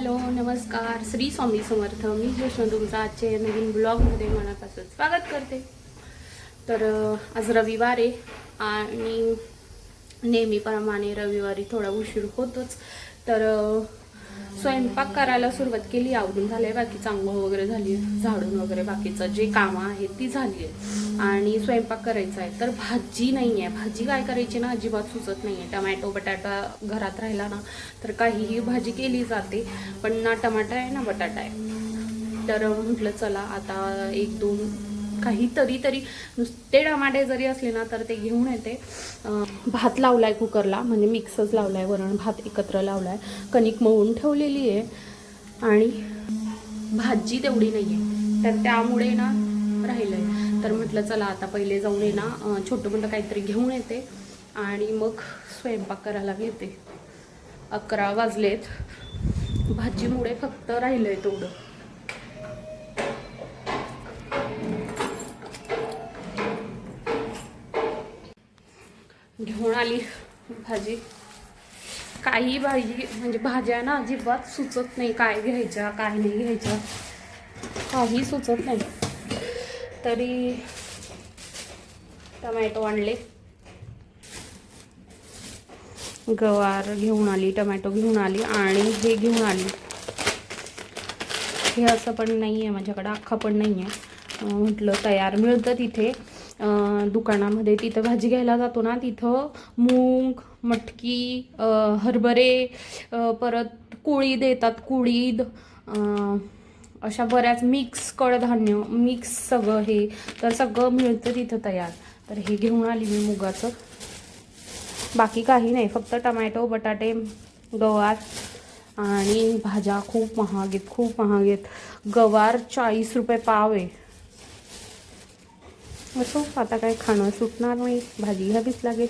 Hello नमस्कार. श्री स्वामी समर्थ. मी कृष्ण तुमचा आजच्या नवीन ब्लॉगमध्ये मनापासून स्वागत करते. तर आज रविवार आहे आणि नेहमीप्रमाणे रविवारी थोडा उशीर होतोच. तर स्वयंपाक करायला सुरुवात केली आवडून झाले बाकी चांगलं वगैरे झाली झाडून वगैरे बाकीचं जे कामं आहेत ती झाली आहे आणि स्वयंपाक करायचा आहे. तर भाजी नाही आहे भाजी काय करायची ना अजिबात सुचत नाही आहे टमॅटो बटाटा घरात राहिला ना तर काहीही भाजी केली जाते पण ना टमाटा आहे ना बटाटा आहे. तर म्हटलं चला आता एक दोन काहीतरी तरी नुसते टमाटे जरी असले ना तर ते घेऊन येते. भात भात लावलाय कुकरला म्हणजे मिक्सच लावलाय वरण भात एकत्र लावलाय. कणिक मळून ठेवलेली आहे. आणि भाजी तेवढी नाही आहे तर त्यामुळे ना राहिलंय. तर म्हटलं चला आता पहिले जाऊन ये ना छोटं मोठं काहीतरी घेऊन येते. आणि मग स्वयंपाक करायला घेते. अकरा वाजलेत. भाजीमुळे फक्त राहिलंय तेवढं. घेऊन आली भाजी. काही भाजी म्हणजे भाज्या ना अजिबात सुचत नाही काय घ्यायच्या काय नाही घ्यायच्या. काही सुचत नाही. तरी टमॅटो आणले. गवार घेऊन आली टमॅटो घेऊन आली आणि हे घेऊन आली. हे असं पण नाही आहे माझ्याकडं अख्खा पण नाही आहे म्हटलं तयार मिळतं तिथे. दुकानामध्ये तिथं भाजी घ्यायला जातो ना तिथं मूग मटकी हरभरे परत कुळीद येतात कुळीद अशा बऱ्याच मिक्स कडधान्य मिक्स सगळं हे तर सगळं मिळतं तिथं तयार. तर हे घेऊन आली मी मुगाचं. बाकी काही नाही फक्त टमॅटो बटाटे गवार आणि भाज्या खूप महाग आहेत खूप महाग आहेत. गवार चाळीस रुपये पाव आहे. असो आता काय खाणं सुटणार नाही भाजी घ्यावीच लागेल.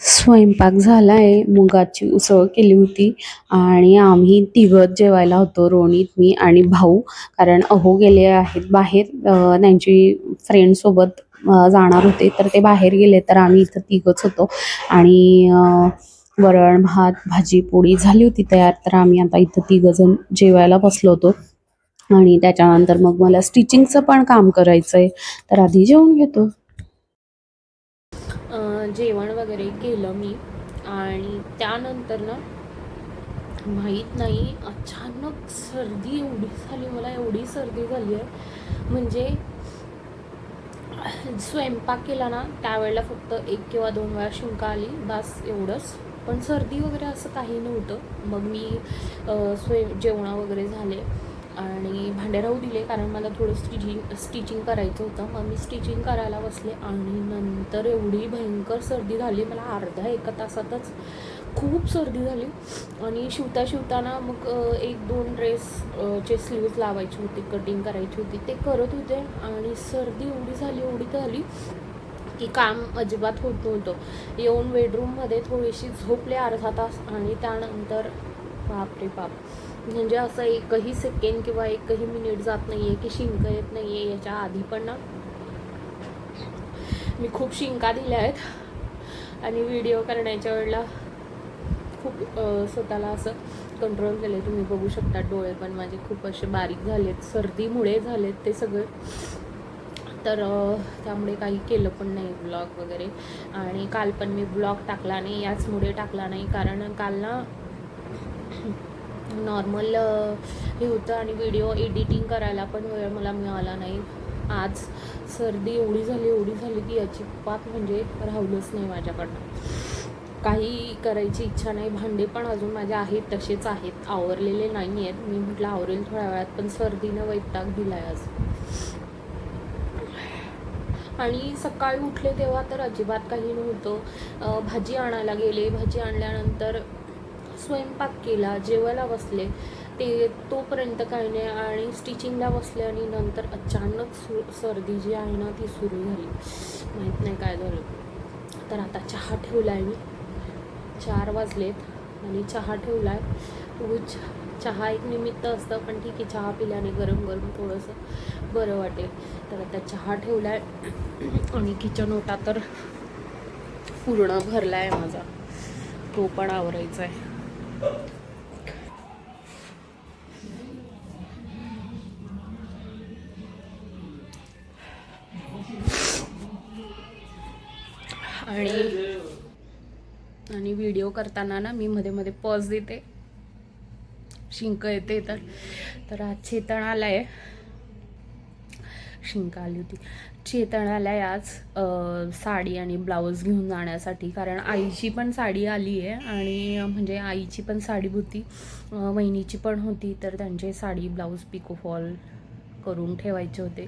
स्वयंपाक झाला आहे मुगाची उसळ केली होती आणि आम्ही तिघत जेवायला होतो रोणीत मी आणि भाऊ. कारण अहो गेले आहेत बाहेर त्यांची फ्रेंडसोबत जाणार होते. तर ते बाहेर गेले तर आम्ही इथं तिघच होतो. आणि वरण भात भाजी पोळी झाली होती तयार. तर आम्ही आता इथं तिघजण जेवायला बसलो होतो. आणि त्याच्यानंतर मग मला स्टिचिंगचं पण काम करायचं आहे तर आधी जेवून घेतो. जेवण वगैरे केलं मी. आणि त्यानंतर ना माहीत नाही अचानक सर्दी एवढी झाली मला एवढी सर्दी झाली आहे. म्हणजे स्वयंपाक केला ना त्यावेळेला फक्त एक किंवा दोन वेळा शिंका आली बस एवढंच. पण सर्दी वगैरे असं काही नव्हतं. मग मी स्वयं स्वय जेवणं वगैरे झाले. आणि भांडे राहू दिले कारण मला थोडं स्टिचिंग स्टिचिंग करायचं होतं. मग मी स्टिचिंग करायला बसले आणि नंतर एवढी भयंकर सर्दी झाली. मला अर्धा एका तासातच खूप सर्दी झाली. आणि शिवता शिवताना मग एक दोन ड्रेस चे स्लीव्ज लावायची होती कटिंग करायची होती. ते करत होते आणि सर्दी एवढी झाली एवढी झाली की काम अजिबात होत नव्हतं. येऊन बेडरूममध्ये थोडीशी झोपले अर्धा तास आणि त्यानंतर बापरे बाप. म्हणजे असं एकही सेकंड किंवा एकही मिनिट जात नाही आहे की शिंक येत नाही आहे याच्या आधी पण ना. मी खूप शिंका दिल्या आहेत. आणि व्हिडिओ करण्याच्या वेळेला खूप स्वतःला असं कंट्रोल केले तुम्ही बघू शकता डोळे पण माझे खूप असे बारीक झालेत. सर्दीमुळे झालेत ते सगळे. तर त्यामुळे काही केलं पण नाही ब्लॉग वगैरे. आणि काल पण मी ब्लॉग टाकला नाही याचमुळे टाकला नाही. कारण काल ना नॉर्मल हे होतं आणि व्हिडिओ एडिटिंग करायला पण वेळ मला मिळाला नाही. आज सर्दी एवढी झाली एवढी झाली की अजिबात म्हणजे राहूलच नाही माझ्याकडनं. काही करायची इच्छा नाही भांडे पण अजून माझे आहेत तसेच आहेत. आवरलेले नाही आहेत मी म्हटलं आवरेल थोड्या वेळात पण सर्दीनं वैताग दिला आहे आज. आणि सकाळी उठले तेव्हा तर अजिबात काही नव्हतं. भाजी आणायला गेले. भाजी आणल्यानंतर स्वयंपाक केला जेवायला बसले. ते तोपर्यंत काही नाही आणि स्टिचिंगला बसले आणि नंतर अचानक सु सर्दी जी आहे ना ती सुरू झाली. माहीत नाही काय झालं. तर आता चहा ठेवला आहे मी. चार वाजलेत आणि चहा ठेवला आहे चहा एक निमित्त असतं पण ठीक आहे चहा पिल्याने गरम गरम थोडंसं बरं वाटेल. तर आता चहा ठेवला आहे आणि किचन ओटा तर पूर्ण भरला आहे माझा. तो पण आवरायचा आहे आणि आणि व्हिडिओ करताना ना मी मध्ये मध्ये पॉज देते. शिंक येते तर तर आज चेतन आहे शिंक आली होती. चेतन आलाय आज साडी आणि ब्लाऊज घेऊन जाण्यासाठी कारण आईची पण साडी आली आहे आणि म्हणजे आईची पण साडी होती वहिनीची पण होती तर त्यांचे साडी ब्लाऊज पिको फॉल करून ठेवायचे होते.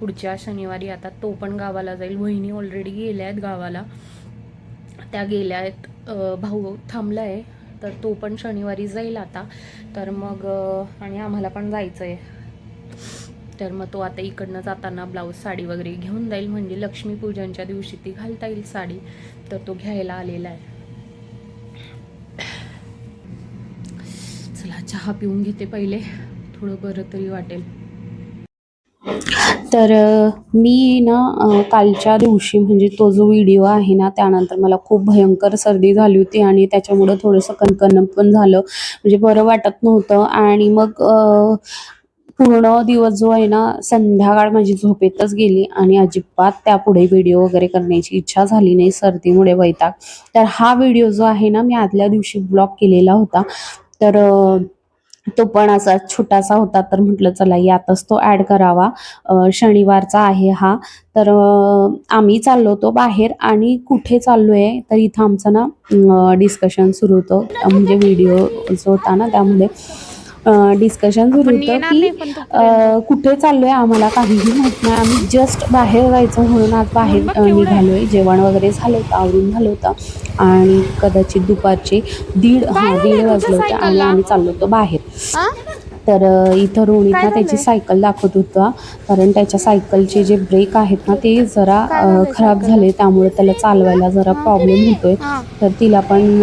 पुढच्या शनिवारी आता तो पण गावाला जाईल. वहिनी ऑलरेडी गेल्या आहेत गावाला. त्या गेल्या आहेत भाऊ थांबला आहे तर तो पण शनिवारी जाईल आता. तर मग आणि आम्हाला पण जायचं आहे तर मग तो आता इकडनं जाताना ब्लाऊज साडी वगैरे घेऊन जाईल. म्हणजे लक्ष्मीपूजनच्या दिवशी ती घालता येईल साडी. तर तो घ्यायला आलेला आहे. चला चहा पिऊन घेते पहिले. थोडं बरं तरी वाटेल. तर मी ना कालच्या दिवशी म्हणजे तो जो व्हिडिओ आहे ना त्यानंतर मला खूप भयंकर सर्दी झाली होती आणि त्याच्यामुळं थोडंसं कणकण पण झालं. म्हणजे बरं वाटत नव्हतं. आणि मग पूर्ण दिवस जो आहे ना संध्याकाळ माझी झोपेतच गेली आणि अजिबात त्यापुढे व्हिडिओ वगैरे करण्याची इच्छा झाली नाही सर्दीमुळे वैताग. तर हा व्हिडिओ जो आहे ना मी आदल्या दिवशी ब्लॉग केलेला होता. तर तो पण असा छोटासा होता तर म्हटलं चला यातच तो ॲड करावा. शनिवारचा आहे हा. तर आम्ही चाललो होतो बाहेर आणि कुठे चाललो आहे तर इथं आमचं ना डिस्कशन सुरू होतं. म्हणजे व्हिडिओ जो होता ना त्यामध्ये डिस्कशन सुरू होतं की कुठे चाललोय आम्हाला काहीही माहीत नाही आम्ही जस्ट बाहेर जायचं म्हणून आज बाहेर. निघालोय जेवण वगैरे झालं होतं आवरून झालं होतं आणि कदाचित दुपारचे दीड हा दीड वाजले होते आणि? आम्ही चाललो होतो बाहेर? तर इथं रोहितला काय त्याची? सायकल दाखवत होता कारण त्याच्या सायकलचे जे ब्रेक आहेत ना ते जरा खराब? झाले त्यामुळे त्याला चालवायला जरा प्रॉब्लेम होतोय. तर तिला पण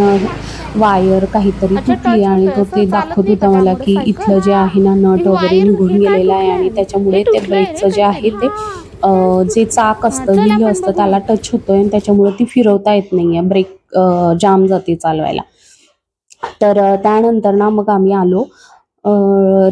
वायर काहीतरी तुटली आणि. तो ते दाखवत नाही का होता मला की? इथलं जे आहे ना नट वगैरे निघून गेलेलं आहे? आणि त्याच्यामुळे ते ब्रेकचं जे आहे ते जे चाक असतं व्हील असतं. त्याला टच होतोय आणि त्याच्यामुळे ती फिरवता येत नाहीये ब्रेक जाम जाते चालवायला तर त्यानंतर ना मग आम्ही आलो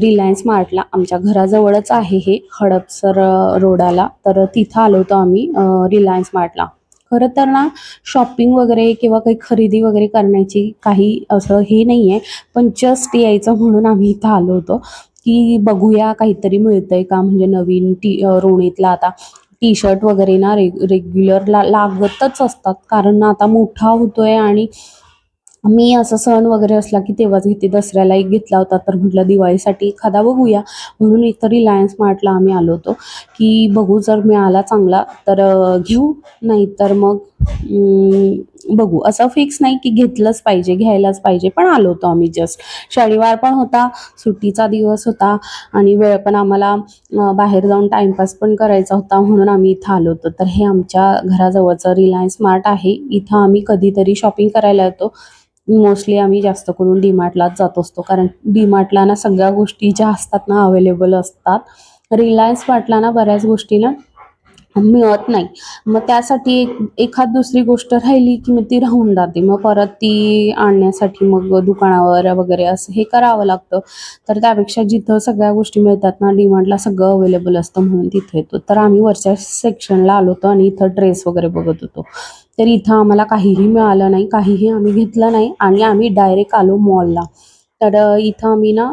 रिलायन्स मार्टला आमच्या घराजवळच आहे हे हडपसर रोडाला तर तिथं आलो होतो आम्ही रिलायन्स मार्टला खरं तर ना शॉपिंग वगैरे किंवा काही खरेदी वगैरे करण्याची काही असं हे नाही आहे पण जस्ट यायचं म्हणून आम्ही इथं आलो होतो की बघूया काहीतरी मिळतंय का? म्हणजे नवीन टी रोणीतला आता टी शर्ट वगैरे ना रे रेग्युलरला लागतच असतात. कारण ना आता मोठा होतोय आणि मी असं सण वगैरे असला की तेव्हाच घेते दसऱ्याला एक घेतला होता तर म्हटलं दिवाळीसाठी एखादा बघूया. म्हणून इथं रिलायन्स मार्टला आम्ही आलो होतो. की बघू जर मिळाला चांगला तर घेऊ. नाही तर मग बघू. असं फिक्स नाही की घेतलंच पाहिजे घ्यायलाच पाहिजे पण आलो होतो आम्ही जस्ट शनिवार पण होता सुट्टीचा दिवस होता आणि वेळ पण आम्हाला बाहेर जाऊन टाइमपास पण करायचा होता म्हणून आम्ही इथं आलो होतो. तर हे आमच्या घराजवळचं रिलायन्स मार्ट आहे. इथं आम्ही कधीतरी शॉपिंग करायला येतो. मोस्टली आम्ही जास्त करून डीमार्टलाच जात असतो. कारण डीमार्टला ना सगळ्या गोष्टी ज्या असतात ना अवेलेबल असतात. रिलायन्स मार्टला ना बऱ्याच गोष्टी ना मिळत नाही. मग त्यासाठी एक एखाद दुसरी गोष्ट राहिली की मग ती राहून जाते. मग परत ती आणण्यासाठी मग दुकानावर वगैरे असं हे करावं लागतं. तर त्यापेक्षा जिथं सगळ्या गोष्टी मिळतात ना डिमांडला सगळं अवेलेबल असतं म्हणून तिथे येतो. तर आम्ही वरच्या सेक्शनला आलो होतो आणि इथं ड्रेस वगैरे बघत होतो. तर इथं आम्हाला काहीही मिळालं नाही काहीही आम्ही घेतलं नाही आणि आम्ही डायरेक्ट आलो मॉलला तर इथं आम्ही ना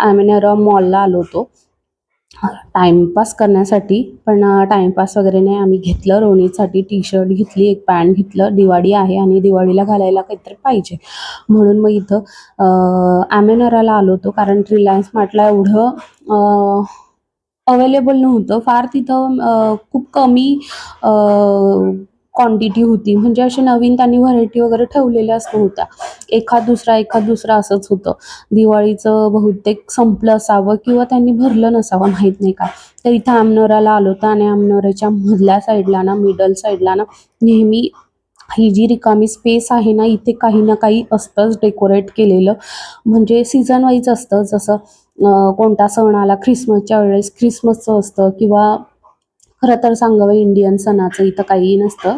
ॲमेनरा मॉलला आलो होतो. टाइमपास करण्यासाठी पण टाइमपास वगैरे नाही. आम्ही घेतलं रोणीसाठी टी शर्ट घेतली एक पॅन्ट घेतलं. दिवाळी आहे आणि दिवाळीला घालायला काहीतरी पाहिजे. म्हणून मग इथं ॲमेनराला आलो होतो कारण रिलायन्स मार्टला एवढं अवेलेबल नव्हतं. फार तिथं खूप कमी क्वांटिटी होती. म्हणजे असे नवीन त्यांनी व्हरायटी वगैरे ठेवलेल्याच नव्हत्या एखाद दुसरा एखाद दुसरा असंच होतं. दिवाळीचं बहुतेक संपलं असावं किंवा त्यांनी भरलं नसावं माहीत नाही का. तर इथं आमनोराला आलो होतं आणि आमनोराच्या मधल्या साईडला ना मिडल साईडला ना नेहमी ही जी रिकामी स्पेस आहे ना इथे काही ना काही असतंच डेकोरेट केलेलं. म्हणजे सीझन वाईज असतं. जसं कोणता सण आला ख्रिसमसच्या वेळेस ख्रिसमसचं असतं किंवा खरं तर सांगावं इंडियन सणाचं इथं काहीही नसतं.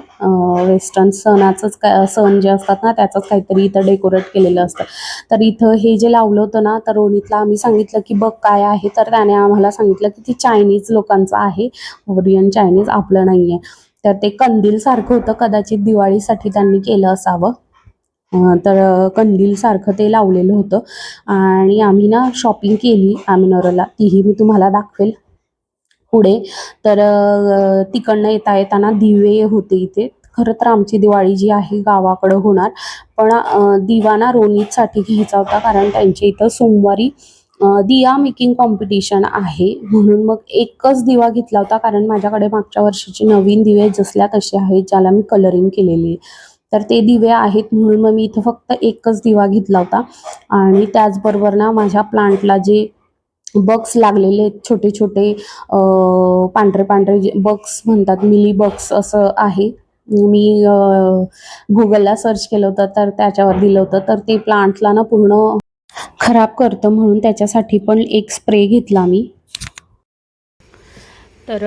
वेस्टर्न सणाचंच काय सण जे असतात ना त्याचंच काहीतरी इथं डेकोरेट केलेलं असतं. तर इथं हे जे लावलं होतं ना तर रोहितला आम्ही सांगितलं की बघ काय आहे. तर त्याने आम्हाला सांगितलं की ती चायनीज लोकांचं आहे. कोरियन चायनीज आपलं नाही आहे तर ते कंदील सारखं होतं. कदाचित दिवाळीसाठी त्यांनी केलं असावं. तर कंदील सारखं ते लावलेलं होतं. आणि आम्ही ना शॉपिंग केली आमिनोरला तीही मी तुम्हाला दाखवेल. पुढे. तर तिकडनं येता येताना दिवे होते इथे. खरं तर आमची दिवाळी जी आहे गावाकडं होणार. पण अ, दिवा ना रोनीतसाठी घ्यायचा होता कारण त्यांच्या इथं सोमवारी दिया मेकिंग कॉम्पिटिशन आहे. म्हणून मग एकच दिवा घेतला होता कारण माझ्याकडे मागच्या वर्षीचे नवीन दिवे जसल्या तसे आहेत ज्याला मी कलरिंग केलेली आहे. तर ते दिवे आहेत म्हणून मग मी इथं फक्त एकच दिवा घेतला होता. आणि त्याचबरोबर ना माझ्या प्लांटला जे बग्स लागलेले छोटे छोटे पांढरे पांढरे जे बग्स म्हणतात मिली बग्स असं आहे. मी गुगलला सर्च केलं होतं तर त्याच्यावर दिलं होतं तर ते प्लांटला ना पूर्ण खराब करतं म्हणून त्याच्यासाठी पण एक स्प्रे घेतला मी. तर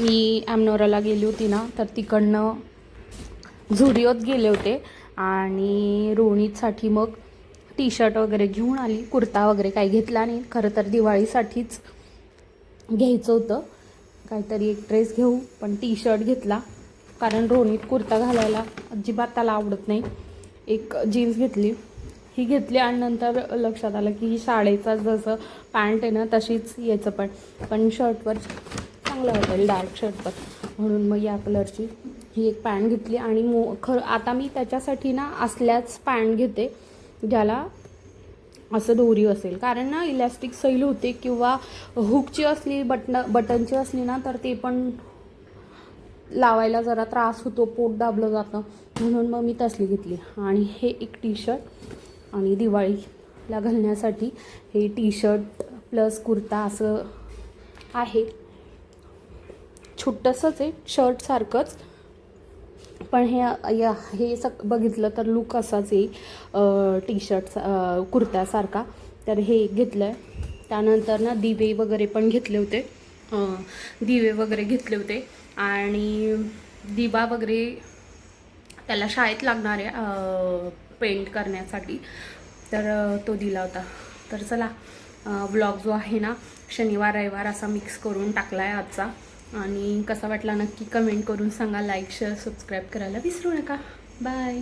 मी ॲमनोराला गेली होती ना तर तिकडनं झुडिओत गेले होते आणि रोहिणीसाठी मग टी शर्ट वगैरे घेऊन आली कुर्ता वगैरे काही घेतला नाही. खरं तर दिवाळीसाठीच घ्यायचं होतं. काहीतरी एक ड्रेस घेऊ पण टी शर्ट घेतला. कारण रोनीत कुर्ता घालायला अजिबात त्याला आवडत नाही. एक जीन्स घेतली. ही घेतली आणि नंतर लक्षात आलं की ही शाळेचा जसं पॅन्ट आहे ना तशीच याचं पण. पण शर्टवर चांगलं वाटेल डार्क शर्टवर म्हणून मग या कलरची ही एक पॅन्ट घेतली आणि मो खरं आता मी त्याच्यासाठी ना असल्याच पॅन्ट घेते. ज्याला असं दोरी असेल. कारण ना इलॅस्टिक सैल होते किंवा हुकची असली बटन बटनची असली ना तर ते पण लावायला जरा त्रास होतो पोट दाबलं जातं. म्हणून मग मी तसली घेतली. आणि हे एक टी शर्ट आणि दिवाळीला घालण्यासाठी हे टी शर्ट प्लस कुर्ता असं आहे. छोटंसंच आहे शर्टसारखंच पण हे या हे सग बघितलं तर लुक असाच येईल टी शर्ट कुर्त्यासारखा. तर हे घेतलं आहे त्यानंतर ना दिवे वगैरे पण घेतले होते. दिवे वगैरे घेतले होते. आणि दिवा वगैरे त्याला शाळेत लागणार आहे पेंट करण्यासाठी. तर तो दिला होता. तर चला ब्लॉग जो आहे ना शनिवार रविवार असा मिक्स करून टाकला आहे आजचा. आणि कसा वाटला नक्की कमेंट करून सांगा लाईक शेअर सबस्क्राईब करायला विसरू नका. बाय